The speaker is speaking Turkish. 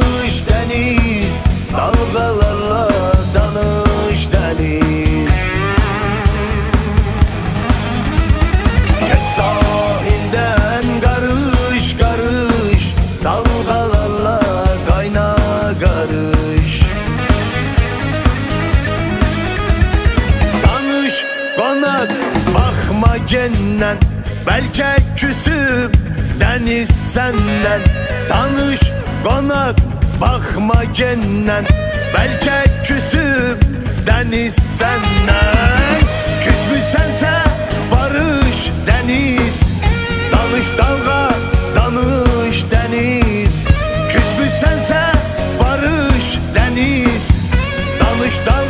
danış deniz Dalgalarla danış deniz. Geç sahilden karış karış Dalgalarla kayna karış. Danış konak bakma cennet Belki küsüp deniz senden. Tanış konak bakma genden Belki küsüp deniz senden. Küsmüşsense barış deniz Danış dalga danış deniz. Küsmüşsense barış deniz Danış dalga